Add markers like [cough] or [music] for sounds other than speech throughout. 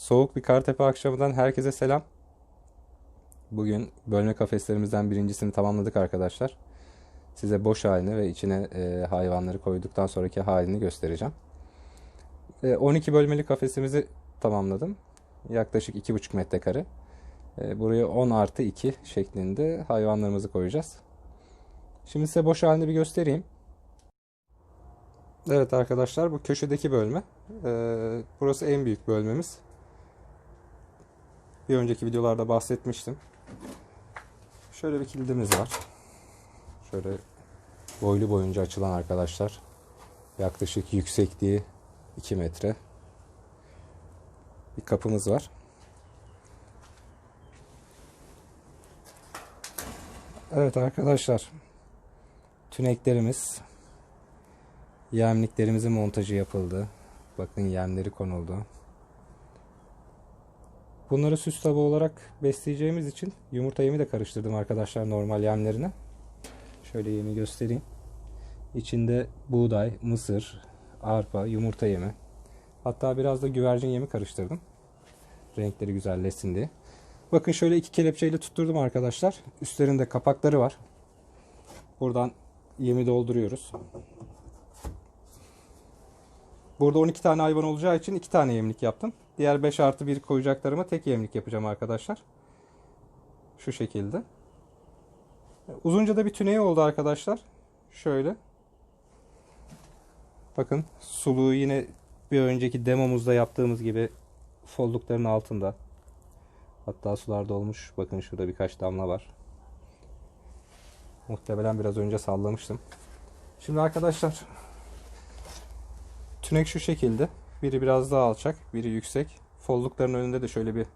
Soğuk bir Kartepe akşamından herkese selam. Bugün bölme kafeslerimizden birincisini tamamladık arkadaşlar. Size boş halini ve içine e, hayvanları koyduktan sonraki halini göstereceğim. E, 12 bölmeli kafesimizi tamamladım. Yaklaşık 2,5 metrekare. E, buraya 10 artı 2 şeklinde hayvanlarımızı koyacağız. Şimdi size boş halini bir göstereyim. Evet arkadaşlar bu köşedeki bölme. E, burası en büyük bölmemiz. Bir önceki videolarda bahsetmiştim. Şöyle bir kilidimiz var. Şöyle boylu boyunca açılan arkadaşlar. Yaklaşık yüksekliği 2 metre. Bir kapımız var. Evet arkadaşlar. Tüneklerimiz Yemliklerimizin montajı yapıldı. Bakın yemleri konuldu. Bunları süs tabağı olarak besleyeceğimiz için yumurta yemi de karıştırdım arkadaşlar normal yemlerine. Şöyle yemi göstereyim. İçinde buğday, mısır, arpa, yumurta yemi. Hatta biraz da güvercin yemi karıştırdım. Renkleri güzelleşsin diye. Bakın şöyle iki kelepçeyle tutturdum arkadaşlar. Üstlerinde kapakları var. Buradan yemi dolduruyoruz. Burada 12 tane hayvan olacağı için 2 tane yemlik yaptım. Diğer 5 artı 1 koyacaklarıma tek yemlik yapacağım arkadaşlar. Şu şekilde. Uzunca da bir tüneyi oldu arkadaşlar. Şöyle. Bakın suluğu yine bir önceki demomuzda yaptığımız gibi follukların altında. Hatta sular dolmuş. Bakın şurada birkaç damla var. Muhtemelen biraz önce sallamıştım. Şimdi arkadaşlar Tünek şu şekilde. Biri biraz daha alçak, biri yüksek. Follukların önünde de şöyle bir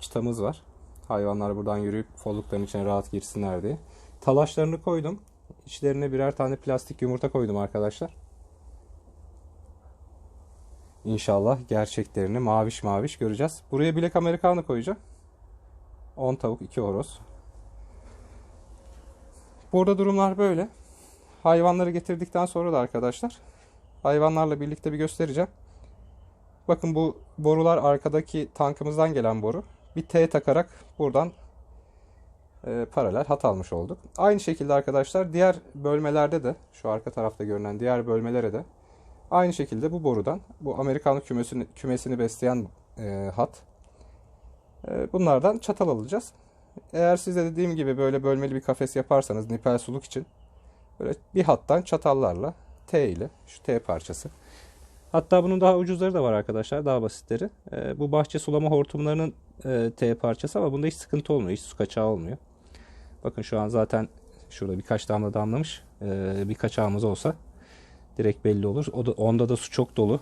çıtamız var. Hayvanlar buradan yürüyüp follukların içine rahat girsinler diye. Talaşlarını koydum. İçlerine birer tane plastik yumurta koydum arkadaşlar. İnşallah gerçeklerini maviş maviş göreceğiz. Buraya bilek amerikanı koyacağım. 10 tavuk, 2 horoz. Burada durumlar böyle. Hayvanları getirdikten sonra da arkadaşlar hayvanlarla birlikte bir göstereceğim. Bakın bu borular arkadaki tankımızdan gelen boru. Bir T takarak buradan e, paralel hat almış olduk. Aynı şekilde arkadaşlar diğer bölmelerde de şu arka tarafta görünen diğer bölmelere de aynı şekilde bu borudan bu Amerikanlı kümesini, kümesini besleyen e, hat e, bunlardan çatal alacağız. Eğer siz de dediğim gibi böyle bölmeli bir kafes yaparsanız nipel suluk için böyle bir hattan çatallarla T ile şu T parçası. Hatta bunun daha ucuzları da var arkadaşlar. Daha basitleri. E, bu bahçe sulama hortumlarının e, T parçası ama bunda hiç sıkıntı olmuyor. Hiç su kaçağı olmuyor. Bakın şu an zaten şurada birkaç damla damlamış. E, bir kaçağımız olsa direkt belli olur. O da, onda da su çok dolu.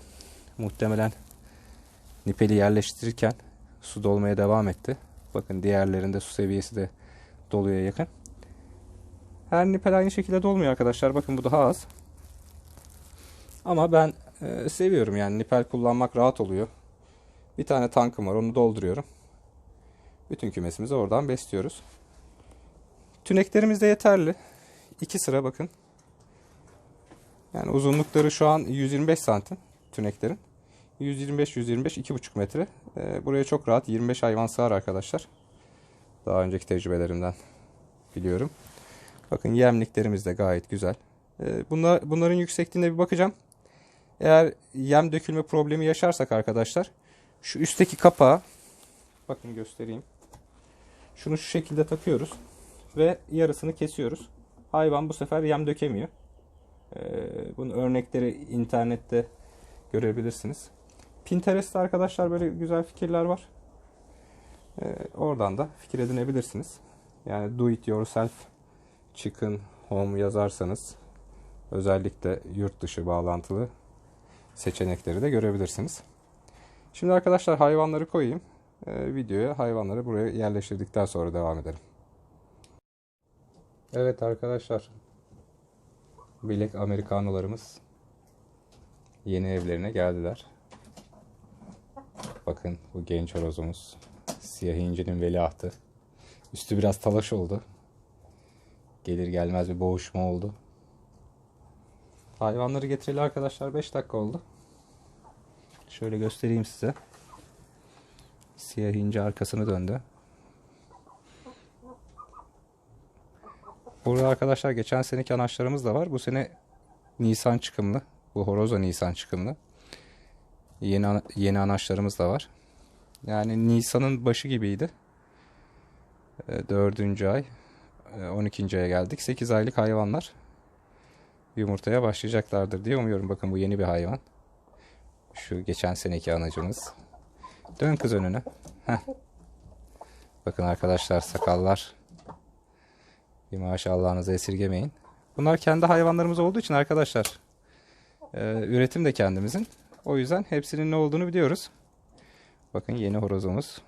Muhtemelen nipeli yerleştirirken su dolmaya devam etti. Bakın diğerlerinde su seviyesi de doluya yakın. Her nipel aynı şekilde dolmuyor arkadaşlar. Bakın bu daha az. Ama ben e, seviyorum yani nipel kullanmak rahat oluyor. Bir tane tankım var onu dolduruyorum. Bütün kümesimizi oradan besliyoruz. Tüneklerimiz de yeterli. İki sıra bakın. Yani uzunlukları şu an 125 santim tüneklerin. 125-125 2,5 metre. E, buraya çok rahat 25 hayvan sığar arkadaşlar. Daha önceki tecrübelerimden biliyorum. Bakın yemliklerimiz de gayet güzel. E, bunlar, bunların yüksekliğine bir bakacağım. Eğer yem dökülme problemi yaşarsak arkadaşlar şu üstteki kapağı bakın göstereyim. Şunu şu şekilde takıyoruz ve yarısını kesiyoruz. Hayvan bu sefer yem dökemiyor. Ee, bunun örnekleri internette görebilirsiniz. Pinterest'te arkadaşlar böyle güzel fikirler var. Ee, oradan da fikir edinebilirsiniz. Yani do it yourself chicken home yazarsanız özellikle yurt dışı bağlantılı seçenekleri de görebilirsiniz. Şimdi arkadaşlar hayvanları koyayım. Ee, videoya hayvanları buraya yerleştirdikten sonra devam edelim. Evet arkadaşlar. Bilek Amerikanolarımız yeni evlerine geldiler. Bakın bu genç horozumuz. Siyah incinin veliahtı. Üstü biraz talaş oldu. Gelir gelmez bir boğuşma oldu. Hayvanları getireli arkadaşlar 5 dakika oldu. Şöyle göstereyim size. Siyah ince arkasını döndü. Burada arkadaşlar geçen seneki anaçlarımız da var. Bu sene Nisan çıkımlı. Bu horoza Nisan çıkımlı. Yeni yeni anaçlarımız da var. Yani Nisan'ın başı gibiydi. E, Dördüncü ay. e, 12. aya geldik. 8 aylık hayvanlar yumurtaya başlayacaklardır diye umuyorum. Bakın bu yeni bir hayvan. Şu geçen seneki anacımız. Dön kız önüne. Heh. Bakın arkadaşlar sakallar. Bir maşallahınızı esirgemeyin. Bunlar kendi hayvanlarımız olduğu için arkadaşlar e, üretim de kendimizin. O yüzden hepsinin ne olduğunu biliyoruz. Bakın yeni horozumuz.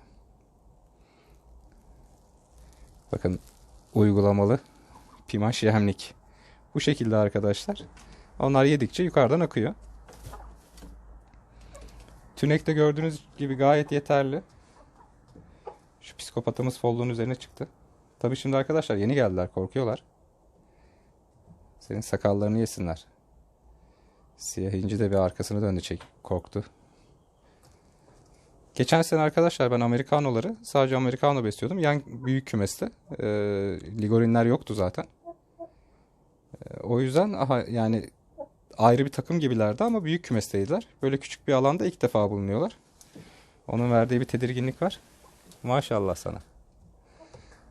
Bakın uygulamalı pimaş yemlik. Bu şekilde arkadaşlar. Onlar yedikçe yukarıdan akıyor. Tünekte gördüğünüz gibi gayet yeterli. Şu psikopatımız folluğun üzerine çıktı. Tabii şimdi arkadaşlar yeni geldiler korkuyorlar. Senin sakallarını yesinler. Siyah inci de bir arkasını döndü çek korktu. Geçen sene arkadaşlar ben Amerikanoları sadece Amerikano besliyordum. Yan büyük kümeste. Ee, ligorinler yoktu zaten. Ee, o yüzden aha, yani ayrı bir takım gibilerdi ama büyük kümesteydiler. Böyle küçük bir alanda ilk defa bulunuyorlar. Onun verdiği bir tedirginlik var. Maşallah sana.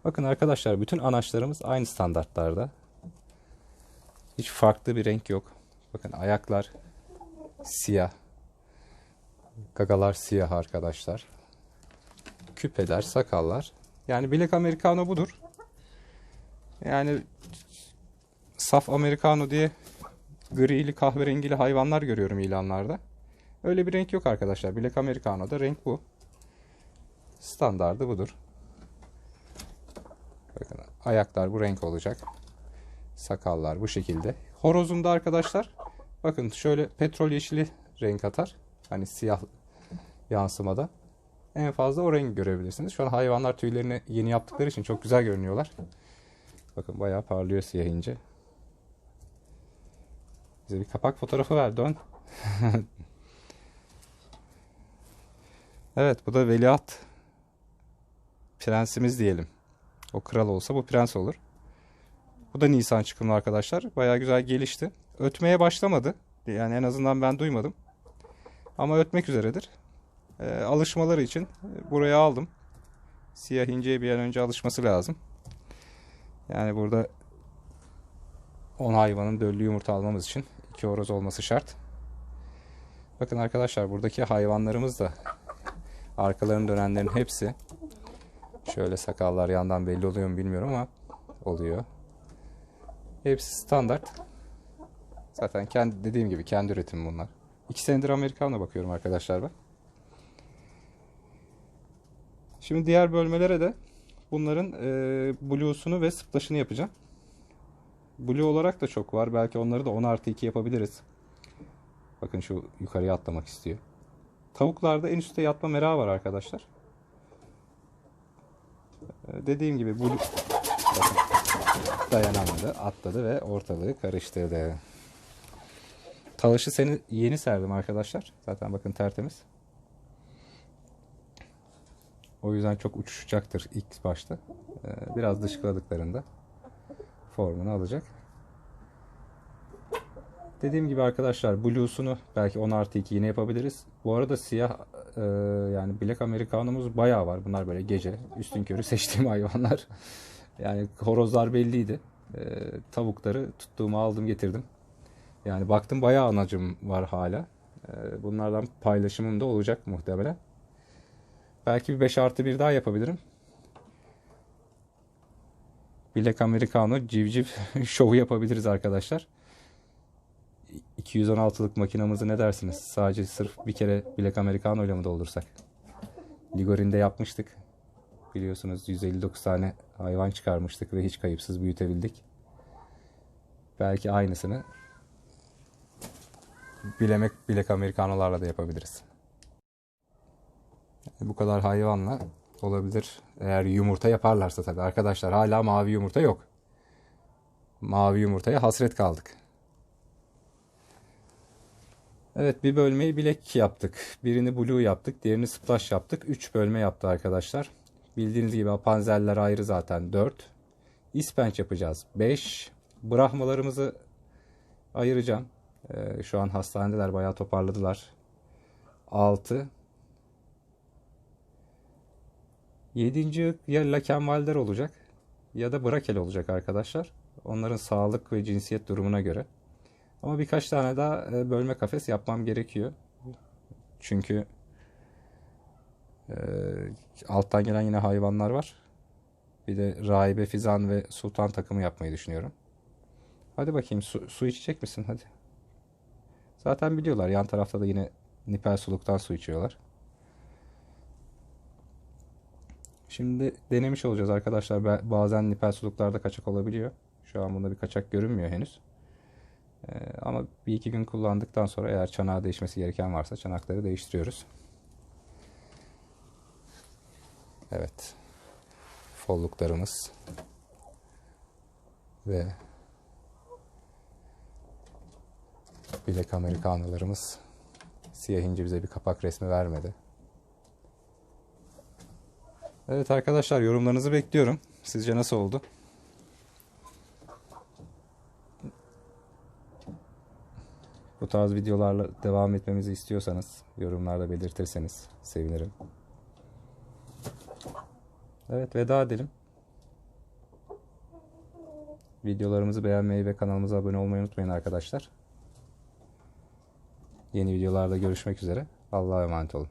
Bakın arkadaşlar bütün anaçlarımız aynı standartlarda. Hiç farklı bir renk yok. Bakın ayaklar siyah. Gagalar siyah arkadaşlar. Küpeler, sakallar. Yani Black Americano budur. Yani saf Americano diye grili kahverengili hayvanlar görüyorum ilanlarda. Öyle bir renk yok arkadaşlar. Black Americano'da renk bu. Standardı budur. Bakın ayaklar bu renk olacak. Sakallar bu şekilde. Horozunda arkadaşlar bakın şöyle petrol yeşili renk atar. Hani siyah yansımada. En fazla o rengi görebilirsiniz. Şu an hayvanlar tüylerini yeni yaptıkları için çok güzel görünüyorlar. Bakın bayağı parlıyor siyah ince. Bize bir kapak fotoğrafı ver dön. evet bu da veliaht prensimiz diyelim. O kral olsa bu prens olur. Bu da Nisan çıkımlı arkadaşlar. Bayağı güzel gelişti. Ötmeye başlamadı. Yani en azından ben duymadım. Ama ötmek üzeredir. Ee, alışmaları için buraya aldım. Siyah inceye bir an önce alışması lazım. Yani burada 10 hayvanın döllü yumurta almamız için 2 horoz olması şart. Bakın arkadaşlar buradaki hayvanlarımız da arkalarını dönenlerin hepsi şöyle sakallar yandan belli oluyor mu bilmiyorum ama oluyor. Hepsi standart. Zaten kendi dediğim gibi kendi üretim bunlar. İki senedir Amerikan'a bakıyorum arkadaşlar ben. Şimdi diğer bölmelere de bunların e, blue'sunu ve splash'ını yapacağım. Blue olarak da çok var. Belki onları da 10 artı 2 yapabiliriz. Bakın şu yukarıya atlamak istiyor. Tavuklarda en üstte yatma merağı var arkadaşlar. E, dediğim gibi. Bakın, dayanamadı, atladı ve ortalığı karıştırdı. Talaşı seni yeni serdim arkadaşlar. Zaten bakın tertemiz. O yüzden çok uçuşacaktır ilk başta. Ee, Biraz dışkıladıklarında formunu alacak. Dediğim gibi arkadaşlar Blue'sunu belki 10 artı 2 yine yapabiliriz. Bu arada siyah e, yani Black Americano'muz bayağı var. Bunlar böyle gece üstün körü seçtiğim [laughs] hayvanlar. Yani horozlar belliydi. E, tavukları tuttuğumu aldım getirdim. Yani baktım bayağı anacım var hala. E, bunlardan paylaşımım da olacak muhtemelen. Belki bir 5 artı 1 daha yapabilirim. Black Americano civciv [laughs] şovu yapabiliriz arkadaşlar. 216'lık makinamızı ne dersiniz? Sadece sırf bir kere Black Americano ile mi doldursak? Ligorin'de yapmıştık. Biliyorsunuz 159 tane hayvan çıkarmıştık ve hiç kayıpsız büyütebildik. Belki aynısını bilemek Black Americano'larla da yapabiliriz. Bu kadar hayvanla olabilir. Eğer yumurta yaparlarsa tabii. Arkadaşlar hala mavi yumurta yok. Mavi yumurtaya hasret kaldık. Evet bir bölmeyi bilek yaptık. Birini blue yaptık. Diğerini splash yaptık. 3 bölme yaptı arkadaşlar. Bildiğiniz gibi apanzeller ayrı zaten 4. İspenç yapacağız 5. Brahmalarımızı ayıracağım. Ee, şu an hastanedeler bayağı toparladılar. 6. Yedinci ya Lakenvalder olacak ya da Brakel olacak arkadaşlar. Onların sağlık ve cinsiyet durumuna göre. Ama birkaç tane daha e, bölme kafes yapmam gerekiyor. Çünkü e, alttan gelen yine hayvanlar var. Bir de rahibe fizan ve sultan takımı yapmayı düşünüyorum. Hadi bakayım su, su içecek misin? Hadi. Zaten biliyorlar yan tarafta da yine nipel suluktan su içiyorlar. Şimdi denemiş olacağız arkadaşlar. Ba- Bazen nipel suluklarda kaçak olabiliyor. Şu an bunda bir kaçak görünmüyor henüz. Ee, ama bir iki gün kullandıktan sonra eğer çanağı değişmesi gereken varsa çanakları değiştiriyoruz. Evet. Folluklarımız ve bilek amerikanolarımız siyah inci bize bir kapak resmi vermedi. Evet arkadaşlar yorumlarınızı bekliyorum. Sizce nasıl oldu? Bu tarz videolarla devam etmemizi istiyorsanız yorumlarda belirtirseniz sevinirim. Evet veda edelim. Videolarımızı beğenmeyi ve kanalımıza abone olmayı unutmayın arkadaşlar. Yeni videolarda görüşmek üzere. Allah'a emanet olun.